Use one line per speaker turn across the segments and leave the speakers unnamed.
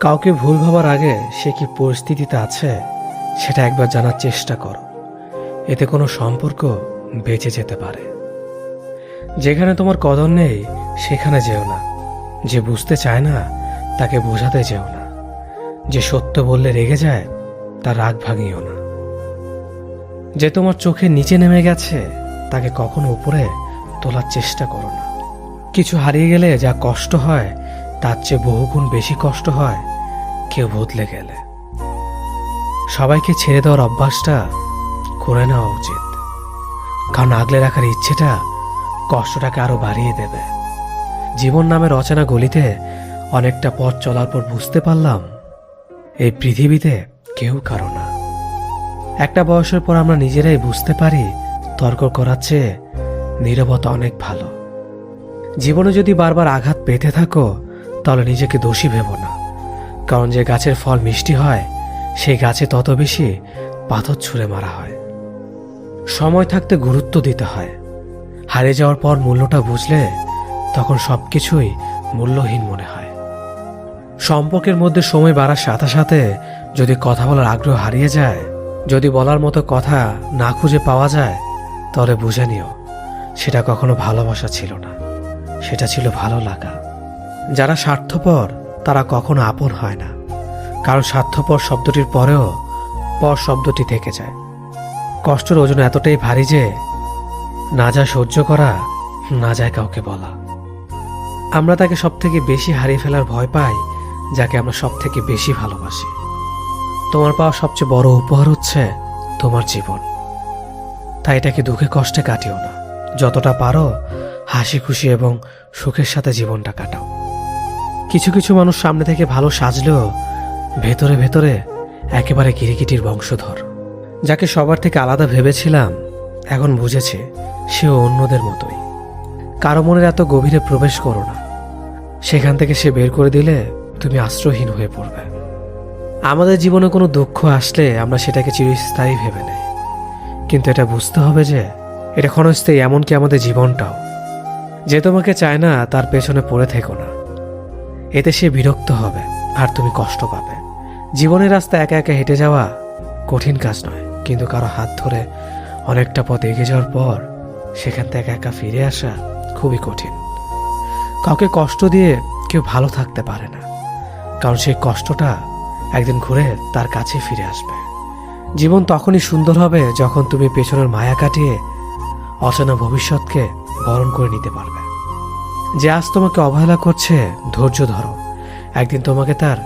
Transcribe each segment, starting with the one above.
কাউকে ভুল ভাবার আগে সে কি পরিস্থিতিতে আছে, সেটা একবার জানার চেষ্টা করো। এতে কোনো সম্পর্ক বেঁচে যেতে পারে। যেখানে তোমার কদর নেই, সেখানে যেও না। যে বুঝতে চায় না, তাকে বোঝাতে যেও না। যে সত্য বললে রেগে যায়, তার রাগ ভাঙিও না। যে তোমার চোখে নিচে নেমে গেছে, তাকে কখনো উপরে তোলার চেষ্টা করো না। কিছু হারিয়ে গেলে যা কষ্ট হয় তার চেয়ে বহুগুণ বেশি কষ্ট হয় কেউ বদলে গেলে। সবাইকে ছেড়ে দেওয়ার অভ্যাসটা করে নেওয়া উচিত। কারণ আগলে রাখার ইচ্ছেটা কষ্টটাকে আরও বাড়িয়ে দেবে। জীবন নামের অচেনা গলিতে অনেকটা পথ চলার পর বুঝতে পারলাম, এই পৃথিবীতে কেউ কারও না। একটা বয়সের পর আমরা নিজেরাই বুঝতে পারি, তর্ক করার চেয়ে নীরবতা অনেক ভালো। জীবনে যদি বারবার আঘাত পেতে থাকো তাহলে নিজেকে দোষী ভেবো না। কারণ যে গাছের ফল মিষ্টি হয়, সেই গাছে তত বেশি পাথর ছুঁড়ে মারা হয়। সময় থাকতে গুরুত্ব দিতে হয়। হারিয়ে যাওয়ার পর মূল্যটা বুঝলে তখন সবকিছুই মূল্যহীন মনে হয়। সম্পর্কের মধ্যে সময় বাড়ার সাথে সাথে যদি কথা বলার আগ্রহ হারিয়ে যায়, যদি বলার মতো কথা না খুঁজে পাওয়া যায়, তাহলে বুঝে নিও, সেটা কখনো ভালোবাসা ছিল না। সেটা ছিল ভালো লাগা। যারা স্বার্থপর, তারা কখনো আপন হয় না। কারণ স্বার্থপর শব্দটির পরেও পর শব্দটি থেকে যায়। কষ্টের ওজন এতটাই ভারী যে না যা সহ্য করা, না যায় কাউকে বলা। আমরা তাকে সব থেকে বেশি হারিয়ে ফেলার ভয় পাই, যাকে আমরা সব থেকে বেশি ভালোবাসি। তোমার পাওয়া সবচেয়ে বড় উপহার হচ্ছে তোমার জীবন। তাই এটাকে দুঃখে কষ্টে কাটিও না। যতটা পারো হাসি খুশি এবং সুখের সাথে জীবনটা কাটাও। কিছু কিছু মানুষ সামনে থেকে ভালো সাজলেও ভেতরে ভেতরে একেবারে কিরিকিটির বংশধর। যাকে সবার থেকে আলাদা ভেবেছিলাম, এখন বুঝেছে সেও অন্যদের মতোই। কারও মনের এত গভীরে প্রবেশ করো না। সেখান থেকে সে বের করে দিলে তুমি আশ্রয়হীন হয়ে পড়বে। আমাদের জীবনে কোনো দুঃখ আসলে আমরা সেটাকে চিরস্থায়ী ভেবে নেই। কিন্তু এটা বুঝতে হবে যে, এটা ক্ষণস্থায়ী এমনকি আমাদের জীবনটাও। যে তোমাকে চায় না, তার পেছনে পড়ে থেকো না। এতে সে বিরক্ত হবে আর তুমি কষ্ট পাবে। জীবনের রাস্তা একা একা হেঁটে যাওয়া কঠিন কাজ নয়, কিন্তু কারও হাত ধরে অনেকটা পথ এগিয়ে যাওয়ার পর সেখান থেকে একা ফিরে আসা খুবই কঠিন। কাউকে কষ্ট দিয়ে কেউ ভালো থাকতে পারে না, কারণ সেই কষ্টটা একদিন ঘুরে তার কাছে ফিরে আসবে। জীবন তখনই সুন্দর হবে যখন তুমি পেছনের মায়া কাটিয়ে অচেনা ভবিষ্যৎকে বরণ করে নিতে পারবে। যে আজ তোমাকে অবহেলা করছে, ধৈর্য ধরো। একদিন তোমাকে তার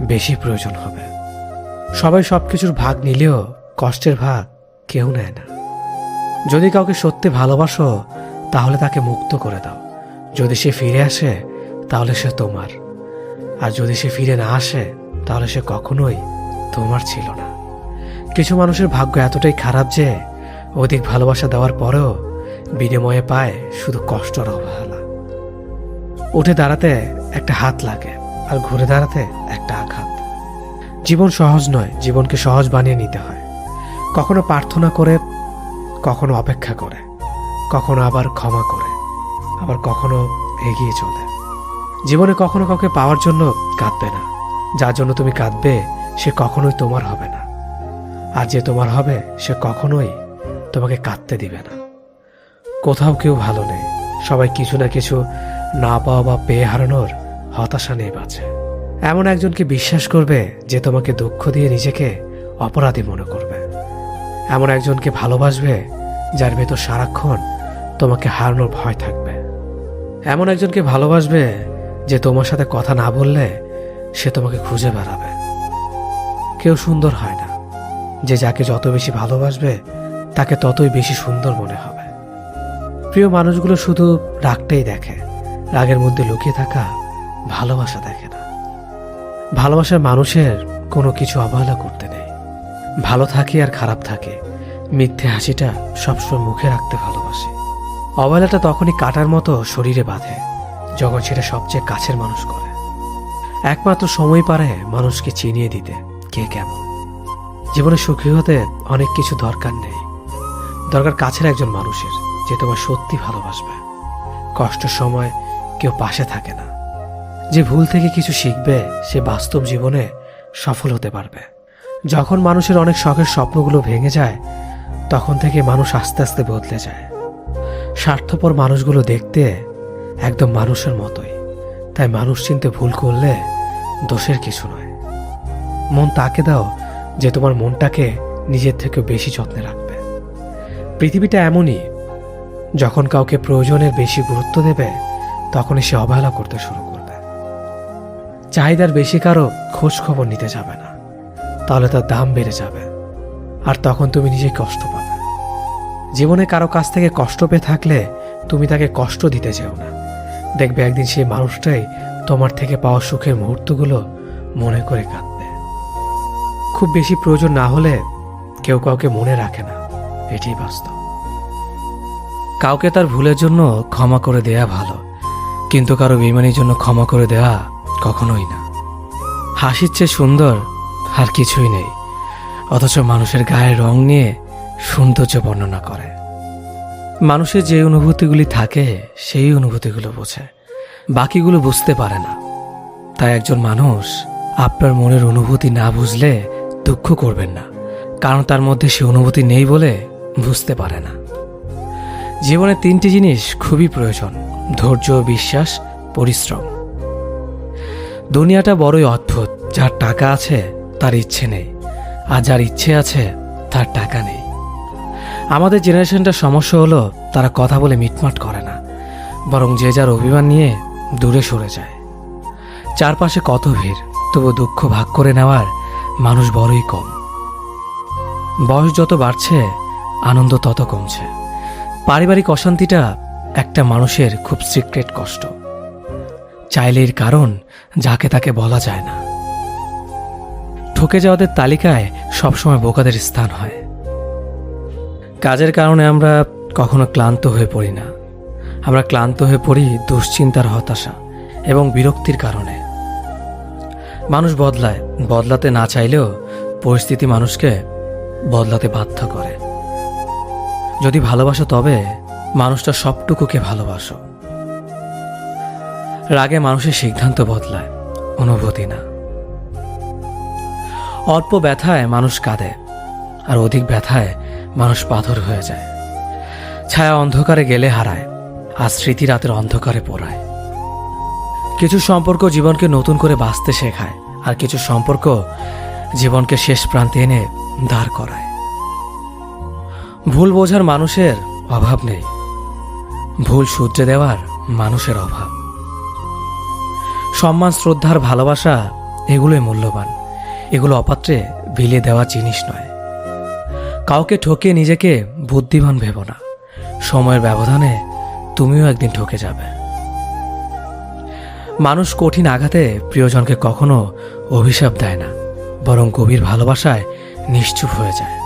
বেশি প্রয়োজন হবে। সবাই সবকিছুর ভাগ নিলেও কষ্টের ভাগ কেউ নেয় না। যদি কাউকে সত্যি ভালোবাসো, তাহলে তাকে মুক্ত করে দাও। যদি সে ফিরে আসে, তাহলে সে তোমার। আর যদি সে ফিরে না আসে, তাহলে সে কখনোই তোমার ছিল না। কিছু মানুষের ভাগ্য এতটাই খারাপ যে, অধিক ভালোবাসা দেওয়ার পরেও বিনিময়ে পায় শুধু কষ্টর অবহেলা। উঠে দাঁড়াতে একটা হাত লাগে আর ঘুরে দাঁড়াতে একটা আঘাত। জীবন সহজ নয়, জীবনকে সহজ বানিয়ে নিতে হয়। কখনো প্রার্থনা করে, কখনো অপেক্ষা করে। কখনো আবার ক্ষমা করে, আবার কখনো এগিয়ে চলে। জীবনে কখনো কাউকে পাওয়ার জন্য কাঁদবে না। যার জন্য তুমি কাঁদবে, সে কখনোই তোমার হবে না। আর যে তোমার হবে, সে কখনোই তোমাকে কাঁদতে দিবে না। কোথাও কেউ ভালো নেই। সবাই কিছু না কিছু না পাওয়া বা পেয়ে হারানোর হতাশা নিয়ে বাঁচে এমন একজনকে বিশ্বাস করবে যে তোমাকে দুঃখ দিয়ে নিজেকে অপরাধী মনে করবে। এমন একজনকে ভালোবাসবে যার ভেতর সারাক্ষণ তোমাকে হারানোর ভয় থাকবে। এমন একজনকে ভালোবাসবে যে তোমার সাথে কথা না বললে সে তোমাকে খুঁজে বেড়াবে। কেউ সুন্দর হয় না। যে যাকে যত বেশি ভালোবাসবে, তাকে ততই বেশি সুন্দর মনে হবে। প্রিয় মানুষগুলো শুধু রাগটাই দেখে। রাগের মধ্যে লুকিয়ে থাকা ভালোবাসা দেখে না। ভালোবাসার মানুষের কোনো কিছু অবহেলা করতে নেই। ভালো থাকে আর খারাপ থাকে। মিথ্যে হাসিটা সবসময় মুখে রাখতে ভালোবাসে। অবহেলাটা তখনই কাটার মতো শরীরে বাঁধে, যখন সেটা সবচেয়ে কাছের মানুষ করে। একমাত্র সময় পারে মানুষকে চিনিয়ে দিতে, কে কেমন। জীবনে সুখী হতে অনেক কিছু দরকার নেই। দরকার কাছের একজন মানুষের, যে তোমার সত্যি ভালোবাসবে। কষ্টের সময় কেউ পাশে থাকে না। যে ভুল থেকে কিছু শিখবে, সে বাস্তব জীবনে সফল হতে পারবে। যখন মানুষের অনেক শখের স্বপ্নগুলো ভেঙে যায়, তখন থেকে মানুষ আস্তে আস্তে বদলে যায়। স্বার্থপর মানুষগুলো দেখতে একদম মানুষের মতোই। তাই মানুষ চিনতে ভুল করলে দোষের কিছু নয়। মন তাকে দাও যে তোমার মনটাকে নিজের থেকে বেশি যত্নে রাখবে। পৃথিবীটা এমনই, যখন কাউকে প্রয়োজনের বেশি গুরুত্ব দেবে তখনই সে অবহেলা করতে শুরু করবে। চাহিদার বেশি কারও খোঁজ খবর নিতে যাবে না। তাহলে তার দাম বেড়ে যাবে। আর তখন তুমি নিজে কষ্ট পাবে। জীবনে কারও কাছ থেকে কষ্ট পেয়ে থাকলে তুমি তাকে কষ্ট দিতে যেও না। দেখবে একদিন সেই মানুষটাই তোমার থেকে পাওয়া সুখের মুহূর্তগুলো মনে করে কাঁদবে। খুব বেশি প্রয়োজন না হলে কেউ কাউকে মনে রাখে না। এটাই বাস্তব। কাউকে তার ভুলের জন্য ক্ষমা করে দেয়া ভালো। কিন্তু কারও বেমানির জন্য ক্ষমা করে দেওয়া কখনোই না। হাসির চেয়ে সুন্দর আর কিছুই নেই, অথচ মানুষের গায়ের রং নিয়ে সৌন্দর্য বর্ণনা করে। মানুষের যে অনুভূতিগুলি থাকে, সেই অনুভূতিগুলো বোঝে। বাকিগুলো বুঝতে পারে না। তাই একজন মানুষ আপনার মনের অনুভূতি না বুঝলে দুঃখ করবেন না, কারণ তার মধ্যে সে অনুভূতি নেই বলে বুঝতে পারে না। জীবনে তিনটি জিনিস খুবই প্রয়োজন। ধৈর্য, বিশ্বাস, পরিশ্রম। দুনিয়াটা বড়ই অদ্ভুত, যার টাকা আছে, তার ইচ্ছে নেই, আর যার ইচ্ছে আছে, তার টাকা নেই। আমাদের জেনারেশনটার সমস্যা হলো, তারা কথা বলে মিটমাট করে না, বরং যে যার অভিমান নিয়ে দূরে সরে যায়। চারপাশে কত ভিড় তবু দুঃখ ভাগ করে নেওয়ার মানুষ বড়ই কম। বয়স যত বাড়ছে, আনন্দ তত কমছে। পারিবারিক অশান্তিটা একটা মানুষের খুব সিক্রেট কষ্ট। চাইলে এর কারণ যাকে তাকে বলা যায় না। ঠকে যাওয়াদের তালিকায় সবসময় বোকাদের স্থান হয়। কাজের কারণে আমরা কখনো ক্লান্ত হয়ে পড়ি না। আমরা ক্লান্ত হয়ে পড়ি দুশ্চিন্তার হতাশা এবং বিরক্তির কারণে। মানুষ বদলায়, বদলাতে না চাইলেও পরিস্থিতি মানুষকে বদলাতে বাধ্য করে। যদি ভালোবাসো তবে মানুষটা সবটুকুকে ভালোবাসো। রাগে মানুষের সিদ্ধান্ত বদলায়, অনুভূতি না। অল্প ব্যথায় মানুষ কাঁদে, আর অধিক ব্যথায় মানুষ পাথর হয়ে যায়। ছায়া অন্ধকারে গেলে হারায়, আর স্মৃতি রাতের অন্ধকারে পোড়ায়। কিছু সম্পর্ক জীবনকে নতুন করে বাঁচতে শেখায়, আর কিছু সম্পর্ক জীবনকে শেষ প্রান্তে এনে দাঁড় করায়। ভুল বোঝার মানুষের অভাব নেই। ভুল সূত্রে দেওয়ার মানুষের অভাব। সম্মান, শ্রদ্ধার ভালোবাসা এগুলোই মূল্যবান। এগুলো অপাত্রে বিলিয়ে দেওয়া জিনিস নয়। কাউকে ঠকিয়ে নিজেকে বুদ্ধিমান ভেব না। সময়ের ব্যবধানে তুমিও একদিন ঠকে যাবে। মানুষ কঠিন আঘাতে প্রিয়জনকে কখনো অভিশাপ দেয় না, বরং গভীর ভালোবাসায় নিশ্চুপ হয়ে যায়।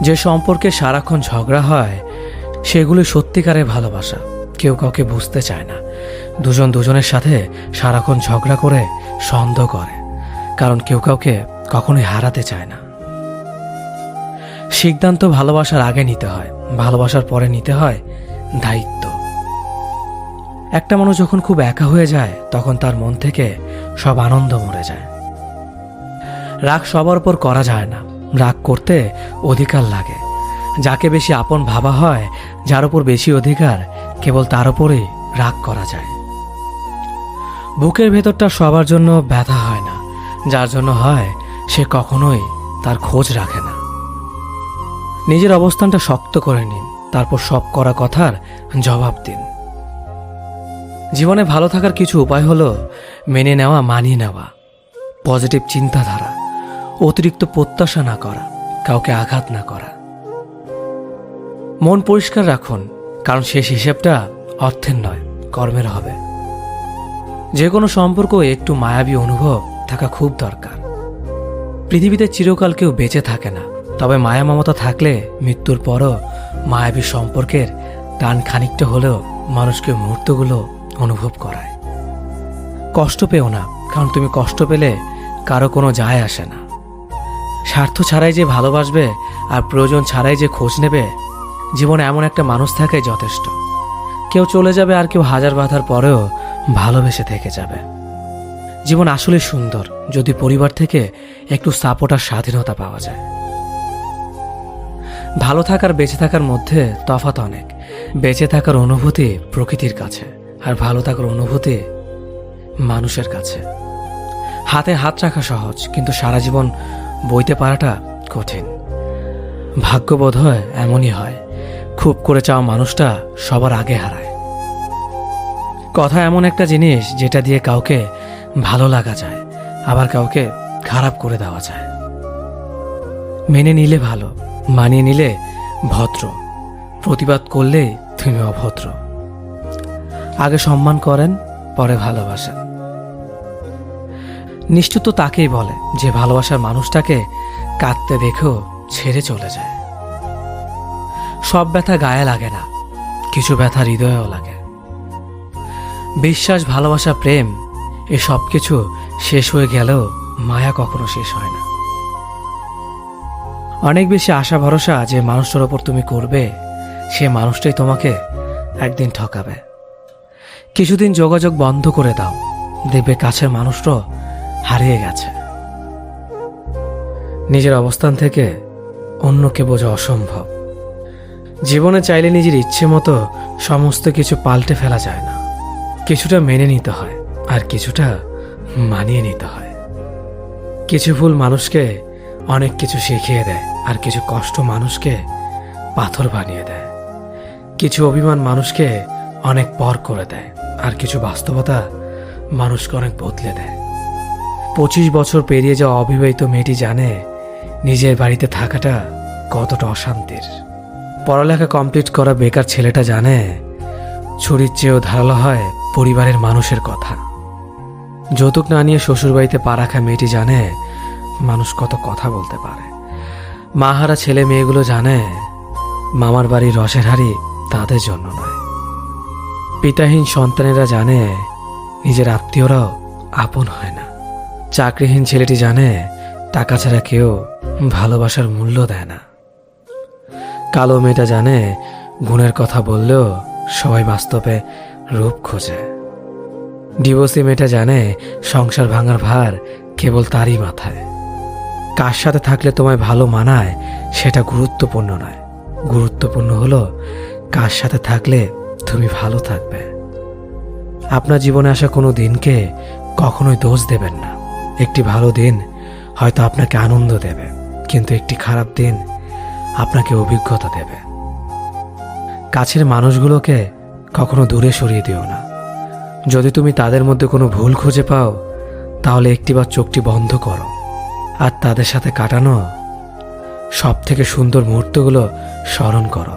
যে সম্পর্কে সারাক্ষণ ঝগড়া হয় সেগুলি সত্যিকারের ভালোবাসা। কেউ কাউকে বুঝতে চায় না। দুজন দুজনের সাথে সারাক্ষণ ঝগড়া করে সন্দেহ করে। কারণ কেউ কাউকে কখনোই হারাতে চায় না। সিদ্ধান্ত ভালোবাসার আগে নিতে হয়। ভালোবাসার পরে নিতে হয় দায়িত্ব। একটা মানুষ যখন খুব একা হয়ে যায়, তখন তার মন থেকে সব আনন্দ মরে যায়। রাগ সবার উপর করা যায় না। রাগ করতে অধিকার লাগে। যাকে বেশি আপন ভাবা হয়, যার উপর বেশি অধিকার, কেবল তার উপরে রাগ করা যায়। বুকের ভেতরটা সবার জন্য ব্যথা হয় না, যার জন্য হয় সে কখনোই তার খোঁজ রাখে না। নিজের অবস্থানটা শক্ত করে নিন, তারপর সব করা কথার জবাব দিন। জীবনে ভালো থাকার কিছু উপায় হলো মেনে নেওয়া, মানিয়ে নেওয়া। পজিটিভ চিন্তাধারা, অতিরিক্ত প্রত্যাশা না করা, কাউকে আঘাত না করা। মন পরিষ্কার রাখুন, কারণ শেষ হিসেবটা অর্থের নয়, কর্মের হবে। যে কোনো সম্পর্ক একটু মায়াবী অনুভব থাকা খুব দরকার। পৃথিবীতে চিরকাল কেউ বেঁচে থাকে না, তবে মায়া মমতা থাকলে মৃত্যুর পরও মায়াবী সম্পর্কের টান খানিকটা হলেও মানুষকে মুহূর্তগুলো অনুভব করায়। কষ্ট পেও না, কারণ তুমি কষ্ট পেলে কারও কোনো যায় আসে না। স্বার্থ ছাড়াই যে ভালোবাসবে আর প্রয়োজন ছাড়াই যে খোঁজ নেবে জীবনে এমন একটা মানুষ থাকে যথেষ্ট। কেউ চলে যাবে আর কেউ হাজার বাধার পরেও ভালোবেসে থেকে যাবে। জীবন আসলে সুন্দর যদি পরিবার থেকে একটু সাপোর্ট আর স্বাধীনতা পাওয়া যায়। ভালো থাকার, বেঁচে থাকার মধ্যে তফাৎ অনেক। বেঁচে থাকার অনুভূতি প্রকৃতির কাছে আর ভালো থাকার অনুভূতি মানুষের কাছে। হাতে হাত রাখা সহজ, কিন্তু সারা জীবন বইতে পারাটা কঠিন। ভাগ্যবোধ হয় এমনই হয় খুব করে চাওয়া মানুষটা সবার আগে হারায়। কথা এমন একটা জিনিস যেটা দিয়ে কাউকে ভালো লাগা যায়, আবার কাউকে খারাপ করে দেওয়া যায়। মেনে নিলে ভালো, মানিয়ে নিলে ভদ্র, প্রতিবাদ করলে তুমি অভদ্র। আগে সম্মান করেন, পরে ভালোবাসেন। নিশ্চিত তো তাকেই বলে যে ভালোবাসার মানুষটাকে কাঁদতে দেখেও ছেড়ে চলে যায়। সব ব্যথা গায়ে লাগে না, কিছু ব্যথা হৃদয়েও লাগে। বিশ্বাস, ভালোবাসা, প্রেম, এ সব কিছু শেষ হয়ে গেলেও মায়া কখনো শেষ হয় না। অনেক বেশি আশা, ভরসা যে মানুষটার ওপর তুমি করবে, সে মানুষটাই তোমাকে একদিন ঠকাবে। কিছুদিন যোগাযোগ বন্ধ করে দাও, দেখবে কাছের মানুষটাও হারিয়ে গেছে। নিজের অবস্থান থেকে অন্যকে বোঝা অসম্ভব। জীবনে চাইলে নিজের ইচ্ছে মতো সমস্ত কিছু পাল্টে ফেলা যায় না। কিছুটা মেনে নিতে হয়, আর কিছুটা মানিয়ে নিতে হয়। কিছু ভুল মানুষকে অনেক কিছু শিখিয়ে দেয়, আর কিছু কষ্ট মানুষকে পাথর বানিয়ে দেয়। কিছু অভিমান মানুষকে অনেক পর করে দেয়, আর কিছু বাস্তবতা মানুষকে অনেক বদলে দেয়। পঁচিশ বছর পেরিয়ে যাওয়া অবিবাহিত মেয়েটি জানে নিজের বাড়িতে থাকাটা কতটা অশান্তির। পড়ালেখা কমপ্লিট করা বেকার ছেলেটা জানে, ছুরির চেয়েও ধারালো হয় পরিবারের মানুষের কথা। যৌতুক না নিয়ে শ্বশুরবাড়িতে পা রাখা মেয়েটি জানে, মানুষ কত কথা বলতে পারে। মাহারা ছেলে মেয়েগুলো জানে, মামার বাড়ির রসের হাড়ি তাদের জন্য নয়। পিতাহীন সন্তানেরা জানে, নিজের আত্মীয়রাও আপন হয় না। চাকরিহীন ছেলেটি জানে, টাকা ছাড়া কেউ ভালোবাসার মূল্য দেয় না। কালো মেয়েটা জানে গুণের কথা বললেও সবাই বাস্তবে রূপ খোঁজে। ডিভোর্সি মেয়েটা জানে সংসার ভাঙার ভার কেবল তারই মাথায়। কার সাথে থাকলে তোমায় ভালো মানায় সেটা গুরুত্বপূর্ণ নয়। গুরুত্বপূর্ণ হলো কার সাথে থাকলে তুমি ভালো থাকবে। আপনার জীবনে আসা কোনো দিনকে কখনোই দোষ দেবেন না। একটি ভালো দিন হয়তো আপনাকে আনন্দ দেবে, কিন্তু একটি খারাপ দিন আপনাকে অভিজ্ঞতা দেবে। কাছের মানুষগুলোকে কখনো দূরে সরিয়ে দিও না। যদি তুমি তাদের মধ্যে কোনো ভুল খুঁজে পাও, তাহলে একটিবার চোখটি বন্ধ করো। আর তাদের সাথে কাটানো সব থেকে সুন্দর মুহূর্তগুলো স্মরণ করো।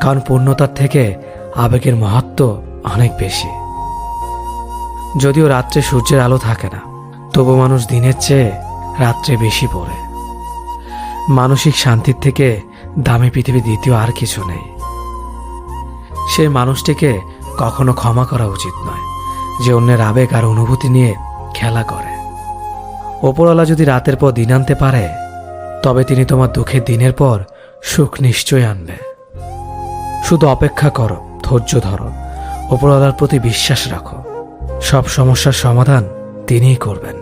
কারণ পূর্ণতার থেকে আবেগের মহত্ব অনেক বেশি। যদিও রাত্রে সূর্যের আলো থাকে না, তবু মানুষ দিনের চেয়ে রাত্রে বেশি পড়ে। মানসিক শান্তির থেকে দামি পৃথিবী দ্বিতীয় আর কিছু নেই। সেই মানুষটিকে কখনো ক্ষমা করা উচিত নয়, যে অন্যের আবেগ আর অনুভূতি নিয়ে খেলা করে। ওপরওয়ালা যদি রাতের পর দিন আনতে পারে, তবে তিনি তোমার দুঃখের দিনের পর সুখ নিশ্চয় আনবে। শুধু অপেক্ষা করো, ধৈর্য ধরো, ওপরওয়ালার প্রতি বিশ্বাস রাখো। সব সমস্যার সমাধান তিনিই করবেন।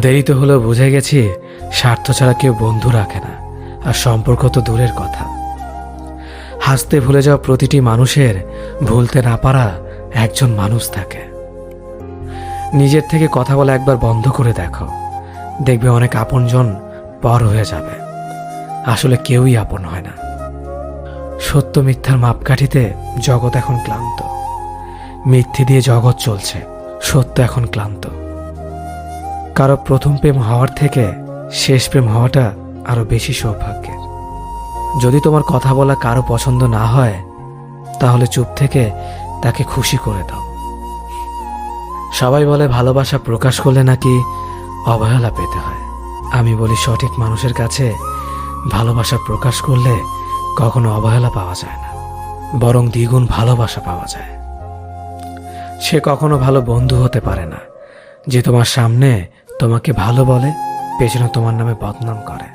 দেরিতে হলেও বুঝে গেছি স্বার্থ ছাড়া কেউ বন্ধু রাখে না, আর সম্পর্ক তো দূরের কথা। হাসতে ভুলে যাওয়া প্রতিটি মানুষের ভুলতে না পারা একজন মানুষ থাকে। নিজের থেকে কথা বলা একবার বন্ধ করে দেখো, দেখবে অনেক আপনজন পর হয়ে যাবে। আসলে কেউই আপন হয় না। সত্য মিথ্যার মাপকাঠিতে জগৎ এখন ক্লান্ত। মিথ্যে দিয়ে জগৎ চলছে, সত্য এখন ক্লান্ত। কারও প্রথম প্রেম হওয়ার থেকে শেষ প্রেম হওয়াটা আরও বেশি সৌভাগ্যের। যদি তোমার কথা বলা কারও পছন্দ না হয়, তাহলে চুপ থেকে তাকে খুশি করে দাও। সবাই বলে ভালোবাসা প্রকাশ করলে নাকি অবহেলা পেতে হয়। আমি বলি সঠিক মানুষের কাছে ভালোবাসা প্রকাশ করলে কখনো অবহেলা পাওয়া যায় না, বরং দ্বিগুণ ভালোবাসা পাওয়া যায়। সে কখনো ভালো বন্ধু হতে পারে না, যে তোমার সামনে তোমাকে ভালো বলে পেছনে তোমার নামে বদনাম করে।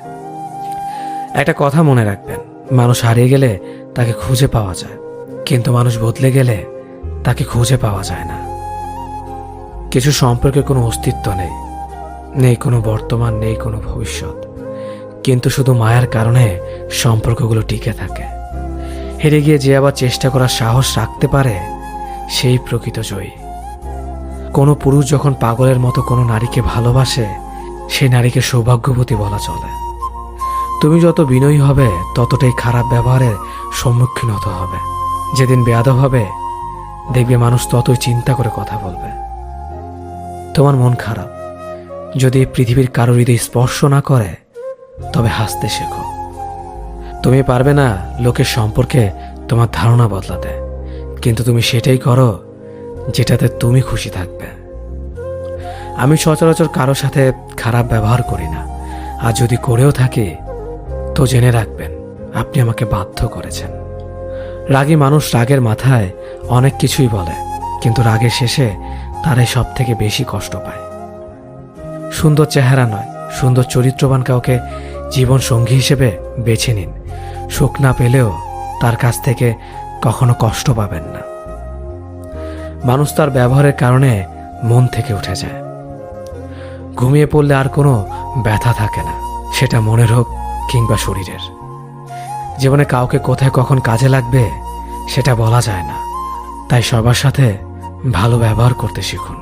একটা কথা মনে রাখবেন, মানুষ হারিয়ে গেলে তাকে খুঁজে পাওয়া যায়, কিন্তু মানুষ বদলে গেলে তাকে খুঁজে পাওয়া যায় না। কিছু সম্পর্কে কোনো অস্তিত্ব নেই নেই কোনো বর্তমান, নেই কোনো ভবিষ্যৎ, কিন্তু শুধু মায়ার কারণে সম্পর্কগুলো টিকে থাকে। হেরে গিয়ে যে আবার চেষ্টা করার সাহস রাখতে পারে, সেই প্রকৃত জয়ী। কোনো পুরুষ যখন পাগলের মতো কোনো নারীকে ভালোবাসে সেই নারীকে সৌভাগ্যবতী বলা চলে। তুমি যত বিনয়ী হবে, ততটাই খারাপ ব্যবহারের সম্মুখীন হতে হবে। যেদিন বেয়াদব হবে, দেখবে মানুষ ততই চিন্তা করে কথা বলবে। তোমার মন খারাপ। যদি পৃথিবীর কারও হৃদয় স্পর্শ না করে, তবে হাসতে শেখো। তুমি পারবে না লোকের সম্পর্কে তোমার ধারণা বদলাতে, কিন্তু তুমি সেটাই করো যেটাতে তুমি খুশি থাকবে। আমি সচরাচর কারও সাথে খারাপ ব্যবহার করি না। আর যদি করেও থাকে, তো জেনে রাখবেন, আপনি আমাকে বাধ্য করেছেন। রাগী মানুষ রাগের মাথায় অনেক কিছুই বলে, কিন্তু রাগের শেষে তারাই সব থেকে বেশি কষ্ট পায়। সুন্দর চেহারা নয়, সুন্দর চরিত্রবান কাউকে জীবন সঙ্গী হিসেবে বেছে নিন। সুখ না পেলেও তার কাছ থেকে কখনো কষ্ট পাবেন না। মানুষ তার ব্যবহারের কারণে মন থেকে উঠে যায়। ঘুমিয়ে পড়লে আর কোনো ব্যথা থাকে না। সেটা মনের হোক কিংবা শরীরের। জীবনে কাউকে কোথায় কখন কাজে লাগবে, সেটা বলা যায় না। তাই সবার সাথে ভালো ব্যবহার করতে শিখুন।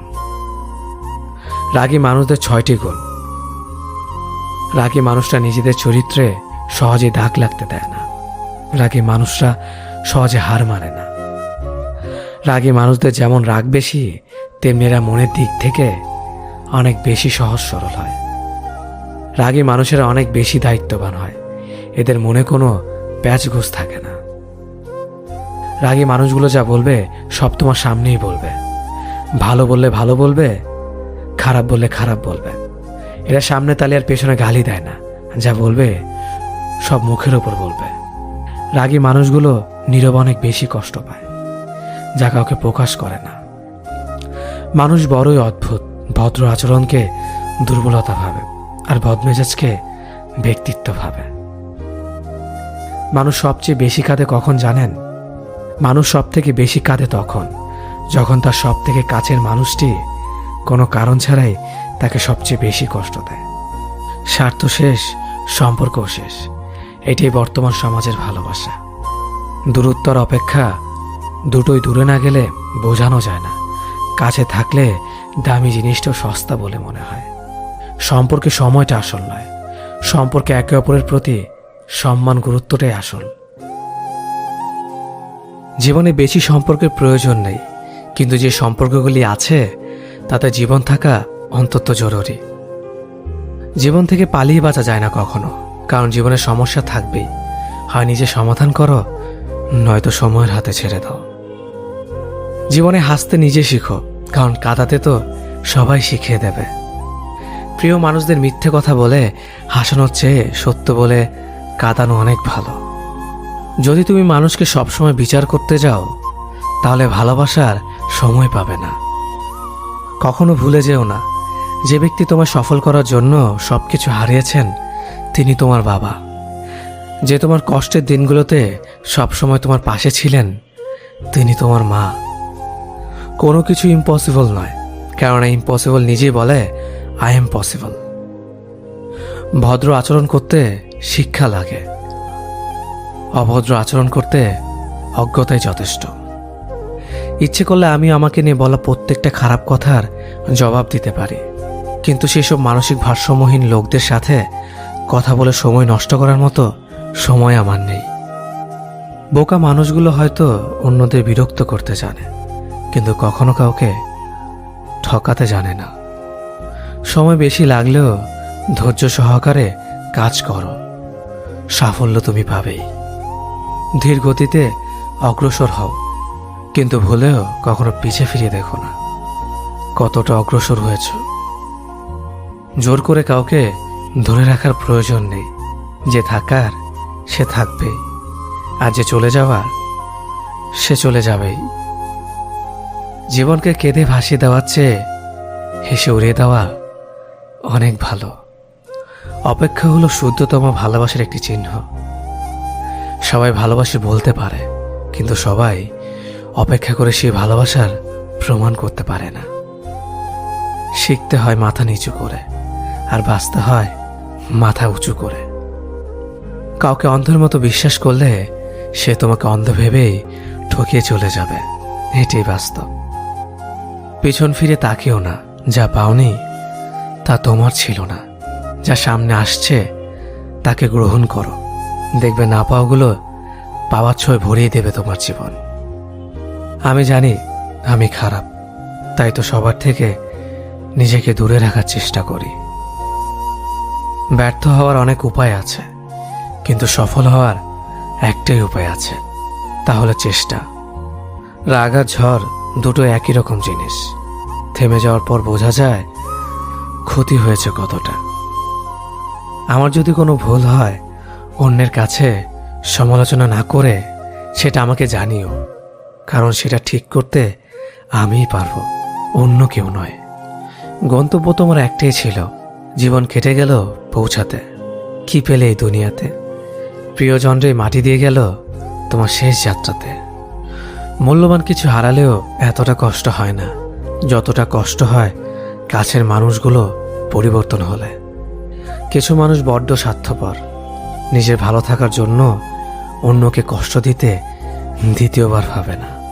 রাগী মানুষদের ছয়টি গুণ। রাগী মানুষরা নিজেদের চরিত্রে সহজে দাগ লাগতে দেয় না। রাগী মানুষরা সহজে হার মানে না। রাগী মানুষদের যেমন রাগ বেশি, তেমনি এরা মনের দিক থেকে অনেক বেশি সহজ সরল হয়। রাগী মানুষেরা অনেক বেশি দায়িত্ববান হয়। এদের মনে কোনো প্যাচ থাকে না। রাগী মানুষগুলো যা বলবে, সব তোমার সামনেই বলবে। ভালো বললে ভালো বলবে, খারাপ বললে খারাপ বলবে। এরা সামনে তালে আর পেছনে গালি দেয় না। যা বলবে, সব মুখের ওপর বলবে। রাগী মানুষগুলো নীরব অনেক বেশি কষ্ট পায়, যা কাউকে প্রকাশ করে না। মানুষ বড়ই অদ্ভুত। ভদ্র আচরণকে দুর্বলতা ভাবে আর বদমেজাজকে ব্যক্তিত্ব ভাবে। মানুষ সবচেয়ে বেশি কাঁদে কখন জানেন? মানুষ সব থেকে বেশি কাঁদে তখন, যখন তার সব থেকে কাছের মানুষটি কোনো কারণ ছাড়াই তাকে সবচেয়ে বেশি কষ্ট দেয়। স্বার্থ শেষ সম্পর্ক শেষ, এটাই বর্তমান সমাজের ভালোবাসা। দূরত্বর অপেক্ষা দুটোই দূরে না গেলে বোঝানো যায় না। কাছে থাকলে দামি জিনিসটাও সস্তা বলে মনে হয়। সম্পর্কে সময়টা আসল নয়। সম্পর্কে একে অপরের প্রতি সম্মান গুরুত্বটাই আসল। জীবনে বেশি সম্পর্কের প্রয়োজন নেই, কিন্তু যে সম্পর্কগুলি আছে, তাতে জীবন থাকা অন্তত জরুরি। জীবন থেকে পালিয়ে বাঁচা যায় না কখনো, কারণ জীবনে সমস্যা থাকবেই। হয় নিজে সমাধান করো, নয়তো সময়ের হাতে ছেড়ে দাও। জীবনে হাসতে নিজে শিখো, কারণ কাঁদাতে তো সবাই শিখিয়ে দেবে। প্রিয় মানুষদের মিথ্যে কথা বলে হাসানোর চেয়ে সত্য বলে কাঁদানো অনেক ভালো। যদি তুমি মানুষকে সবসময় বিচার করতে যাও, তাহলে ভালোবাসার সময় পাবে না। কখনো ভুলে যেও না, যে ব্যক্তি তোমায় সফল করার জন্য সবকিছু হারিয়েছেন, তিনি তোমার বাবা। যে তোমার কষ্টের দিনগুলোতে সবসময় তোমার পাশে ছিলেন, তিনি তোমার মা। কোনো কিছু ইম্পসিবল নয়। কেননা ইম্পসিবল নিজেই বলে আই এম পসিবল ভদ্র আচরণ করতে শিক্ষা লাগে। অভদ্র আচরণ করতে অজ্ঞতাই যথেষ্ট। ইচ্ছে করলে আমি আমাকে নিয়ে বলা প্রত্যেকটা খারাপ কথার জবাব দিতে পারি। কিন্তু সেসব মানসিক ভারসাম্যহীন লোকদের সাথে কথা বলে সময় নষ্ট করার মতো সময় আমার নেই। বোকা মানুষগুলো হয়তো অন্যদের বিরক্ত করতে জানে। কিন্তু কখনো কাউকে ঠকাতে জানে না। সময় বেশি লাগলেও ধৈর্য সহকারে কাজ করো। সাফল্য তুমি পাবেই। ধীর গতিতে অগ্রসর হও, কিন্তু ভুলেও কখনো পিছে ফিরিয়ে দেখো না। কতটা অগ্রসর হয়েছ। জোর করে কাউকে ধরে রাখার প্রয়োজন নেই। যে থাকার, সে থাকবে আর যে চলে যাওয়ার, সে চলে যাবেই। জীবনকে কেঁদে ভাসিয়ে দেওয়ার চেয়ে হেসে উড়িয়ে দেওয়া অনেক ভালো। অপেক্ষা হলো শুদ্ধতম ভালোবাসার একটি চিহ্ন। সবাই ভালোবাসে বলতে পারে, কিন্তু সবাই অপেক্ষা করে সেই ভালোবাসার প্রমাণ করতে পারে না। শিখতে হয় মাথা নিচু করে, আর বাঁচতে হয় মাথা উঁচু করে। কাউকে অন্ধের মতো বিশ্বাস করলে সে তোমাকে অন্ধ ভেবেই ঠকিয়ে চলে যাবে। এটাই বাস্তব। পেছন ফিরে তাকেও না। যা পাওনি, তা তোমার ছিল না। যা সামনে আসছে, তাকে গ্রহণ করো। দেখবে না পাওয়াগুলো পাওয়ার ছয় ভরিয়ে দেবে তোমার জীবন। আমি জানি, আমি খারাপ। তাই তো সবার থেকে নিজেকে দূরে রাখার চেষ্টা করি। ব্যর্থ হওয়ার অনেক উপায় আছে, কিন্তু সফল হওয়ার একটাই উপায় আছে। তাহলে চেষ্টা। রাগা ঝড় দুটো একই রকম জিনিস। থেমে যাওয়ার পর বোঝা যায়, ক্ষতি হয়েছে কতটা। আমার যদি কোনো ভুল হয়, অন্যের কাছে সমালোচনা না করে সেটা আমাকে জানিও, কারণ সেটা ঠিক করতে আমিই পারব, অন্য কেউ নয়। গন্তব্য তোমার একটাই ছিল, জীবন কেটে গেল পৌঁছাতে। কি পেলে এই দুনিয়াতে? প্রিয়জনরে মাটি দিয়ে গেল তোমার শেষ যাত্রাতে। মূল্যবান কিছু হারালেও এতটা কষ্ট হয় না। যতটা কষ্ট হয়, কাছের মানুষগুলো পরিবর্তন হলে। কিছু মানুষ বড্ড স্বার্থপর। নিজের ভালো থাকার জন্য অন্যকে কষ্ট দিতে দ্বিতীয়বার ভাবে না।